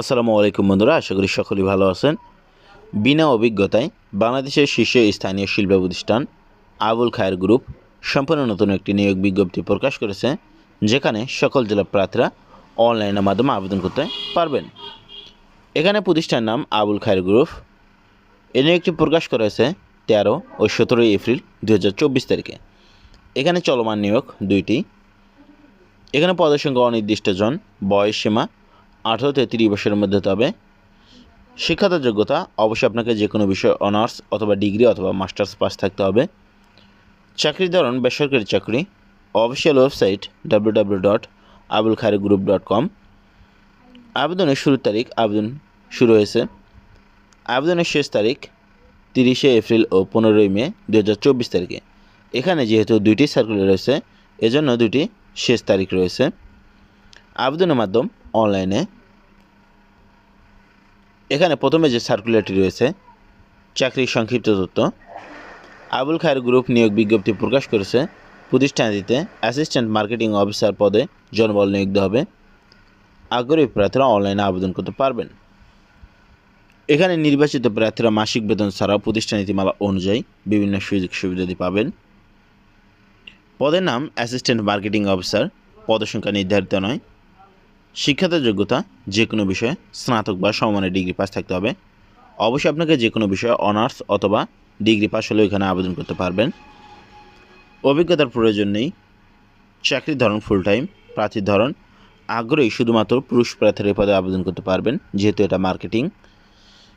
আসসালামু আলাইকুম বন্ধুরা, আশা করি সকলেই ভালো আছেন। বিনা অভিজ্ঞতায় বাংলাদেশের শীর্ষ স্থানীয় শিল্প প্রতিষ্ঠান আবুল খায়ের গ্রুপ সম্পূর্ণ নতুন একটি নিয়োগ বিজ্ঞপ্তি প্রকাশ করেছে, যেখানে সকল জেলা প্রার্থীরা অনলাইনের মাধ্যমে আবেদন করতে পারবেন। এখানে প্রতিষ্ঠানের নাম আবুল খায়ের গ্রুপ। এ নিয়োগটি প্রকাশ করা হয়েছে তেরো ও সতেরোই এপ্রিল দু হাজার চব্বিশ তারিখে। এখানে চলমান নিয়োগ দুইটি। এখানে পদের সংখ্যা অনির্দিষ্ট জন, বয়স সীমা আঠারো থেকে তিরিশ বছরের মধ্যে হতে হবে শিক্ষাগত যোগ্যতা অবশ্যই আপনাকে যে কোনো বিষয়ে অনার্স অথবা ডিগ্রি অথবা মাস্টার্স পাস থাকতে হবে। চাকরির ধরন, বেসরকারি চাকরি, official website W W dot Abul Khair group dot com আবেদনের শুরুর তারিখ, আবেদন শুরু হয়েছে। আবেদনের শেষ তারিখ তিরিশে এপ্রিল ও পনেরোই মে দু হাজার চব্বিশ তারিখে। এখানে যেহেতু দুইটি সার্কুলার রয়েছে, এজন্য দুটি শেষ তারিখ রয়েছে। আবেদনের মাধ্যম অনলাইনে এখানে প্রথমে যে সার্কুলারটি রয়েছে, চাকরির সংক্ষিপ্ত তথ্য। আবুল খায়ের গ্রুপ নিয়োগ বিজ্ঞপ্তি প্রকাশ করেছে প্রতিষ্ঠানটিতে অ্যাসিস্ট্যান্ট মার্কেটিং অফিসার পদে জনবল নিয়োগ হবে। আগ্রহী প্রার্থীরা অনলাইনে আবেদন করতে পারবেন। এখানে নির্বাচিত প্রার্থীরা মাসিক বেতন ছাড়াও প্রতিষ্ঠান নীতিমালা অনুযায়ী বিভিন্ন সুযোগ সুবিধাদি পাবেন। পদের নাম অ্যাসিস্ট্যান্ট মার্কেটিং অফিসার পদসংখ্যা নির্ধারিত নয়। শিক্ষাগত যোগ্যতা যে কোনো বিষয়ে স্নাতক বা সমমানের ডিগ্রি পাস থাকতে হবে। অবশ্যই আপনাকে যে কোনো বিষয়ে অনার্স অথবা ডিগ্রি পাস হলেও এখানে আবেদন করতে পারবেন। অভিজ্ঞতার প্রয়োজন নেই। চাকরির ধরন ফুল টাইম প্রার্থীর ধরন আগ্রহী শুধুমাত্র পুরুষ প্রার্থীর পদে আবেদন করতে পারবেন, যেহেতু এটা মার্কেটিং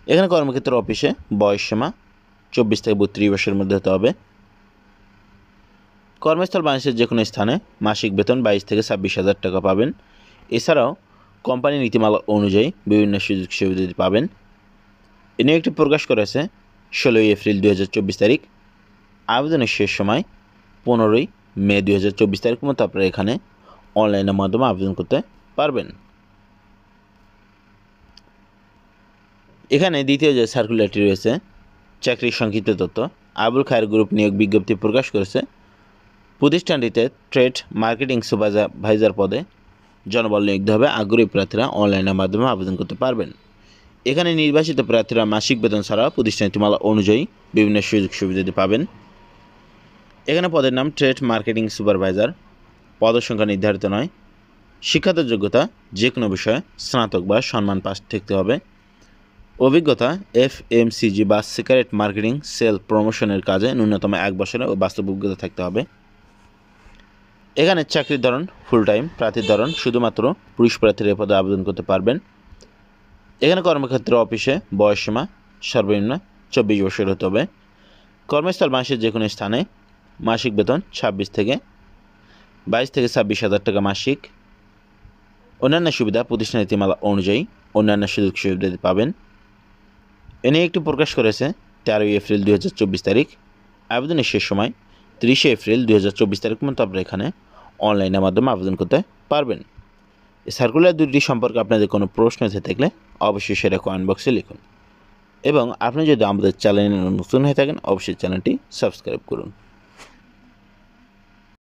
এখানে কর্মক্ষেত্র অফিসে বয়স সীমা চব্বিশ থেকে বত্রিশ বছরের মধ্যে হতে হবে। কর্মস্থল বাংলাদেশের যে কোনো স্থানে মাসিক বেতন বাইশ থেকে ছাব্বিশ হাজার টাকা পাবেন। এছাড়াও, কোম্পানি নীতিমালা অনুযায়ী বিভিন্ন সুযোগ সুবিধা পাবেন। এ নিয়ে একটি প্রকাশ করেছে ষোলোই এপ্রিল দু তারিখ। আবেদনের শেষ সময় পনেরোই মে দু হাজার চব্বিশ তারিখ মতো আপনারা এখানে অনলাইনের মাধ্যমে আবেদন করতে পারবেন। এখানে দ্বিতীয় যে সার্কুলারটি রয়েছে, চাকরির সংক্ষিপ্ত তথ্য। আবুল খায়ের গ্রুপ নিয়োগ বিজ্ঞপ্তি প্রকাশ করেছে। প্রতিষ্ঠানটিতে ট্রেড মার্কেটিং সুপারভাইজার পদে জনবল নিয়োগ হবে। আগ্রহী প্রার্থীরা অনলাইনের মাধ্যমে আবেদন করতে পারবেন। এখানে নির্বাচিত প্রার্থীরা মাসিক বেতন ছাড়া প্রতিষ্ঠান নীতিমালা অনুযায়ী বিভিন্ন সুযোগ সুবিধাদি পাবেন। এখানে পদের নাম ট্রেড মার্কেটিং সুপারভাইজার। পদের সংখ্যা নির্ধারিত নয়। শিক্ষাগত যোগ্যতা যে কোনো বিষয়ে স্নাতক বা সম্মান পাস থাকতে হবে। অভিজ্ঞতা এফ এম সিজি বা সিগারেট মার্কেটিং, সেল প্রমোশনের কাজে ন্যূনতম এক বছরে ও বাস্তব অভিজ্ঞতা থাকতে হবে। এখানে চাকরির ধরন ফুল টাইম প্রার্থীর ধরন শুধুমাত্র পুরুষ প্রার্থীর পদে আবেদন করতে পারবেন। এখানে কর্মক্ষেত্র অফিসে বয়সসীমা সর্বনিম্ন চব্বিশ বছর হতে হবে। কর্মস্থল মাসের যে কোনো স্থানে মাসিক বেতন ছাব্বিশ থেকে বাইশ থেকে ছাব্বিশ হাজার টাকা মাসিক। অন্যান্য সুবিধা প্রতিষ্ঠান নীতিমালা অনুযায়ী অন্যান্য সুযোগ সুবিধা পাবেন। এ নিয়ে একটি প্রকাশ করেছে তেরোই এপ্রিল দু হাজার চব্বিশ তারিখ। আবেদনের শেষ সময় তিরিশে এপ্রিল দু হাজার চব্বিশ তারিখ মতো আপনারা এখানে অনলাইনের মাধ্যমে আবেদন করতে পারবেন। সার্কুলার দুটি সম্পর্কে আপনাদের কোনো প্রশ্ন থেকে থাকলে অবশ্যই সেটা কমেন্ট বক্সে লিখুন। এবং আপনি যদি আমাদের চ্যানেলে নতুন হয়ে থাকেন, অবশ্যই চ্যানেলটি সাবস্ক্রাইব করুন।